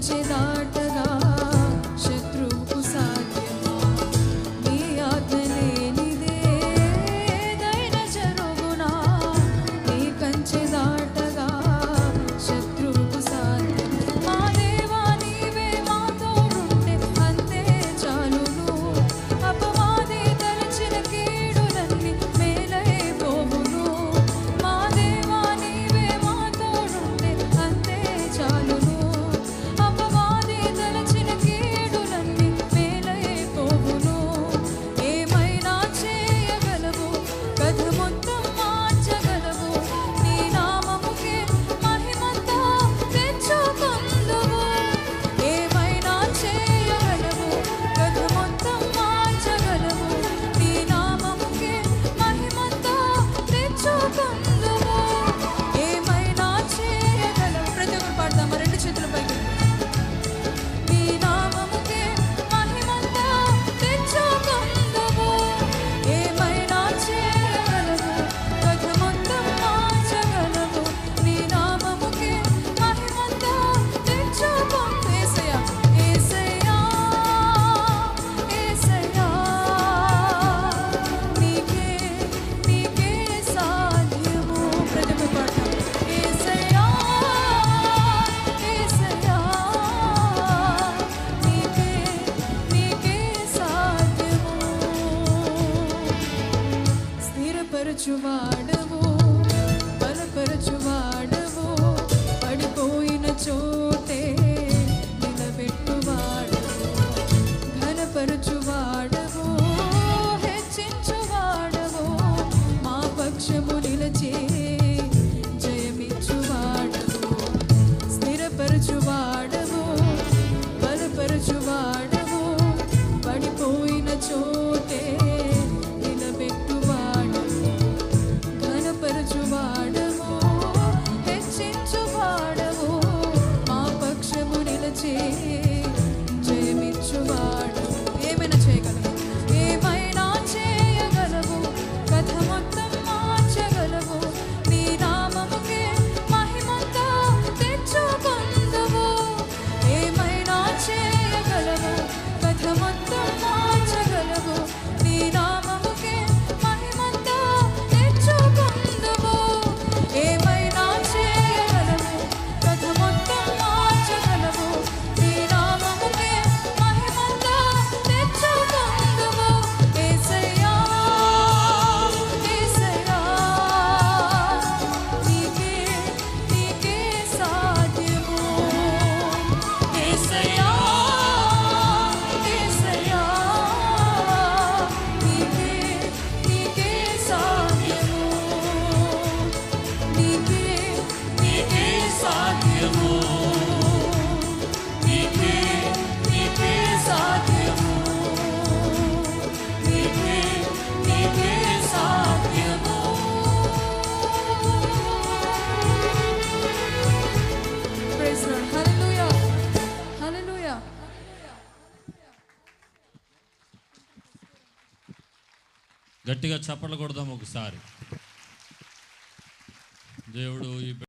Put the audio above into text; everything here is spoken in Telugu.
Chedarta గట్టిగా చప్పట్లు కొడదాం ఒకసారి. దేవుడు ఈ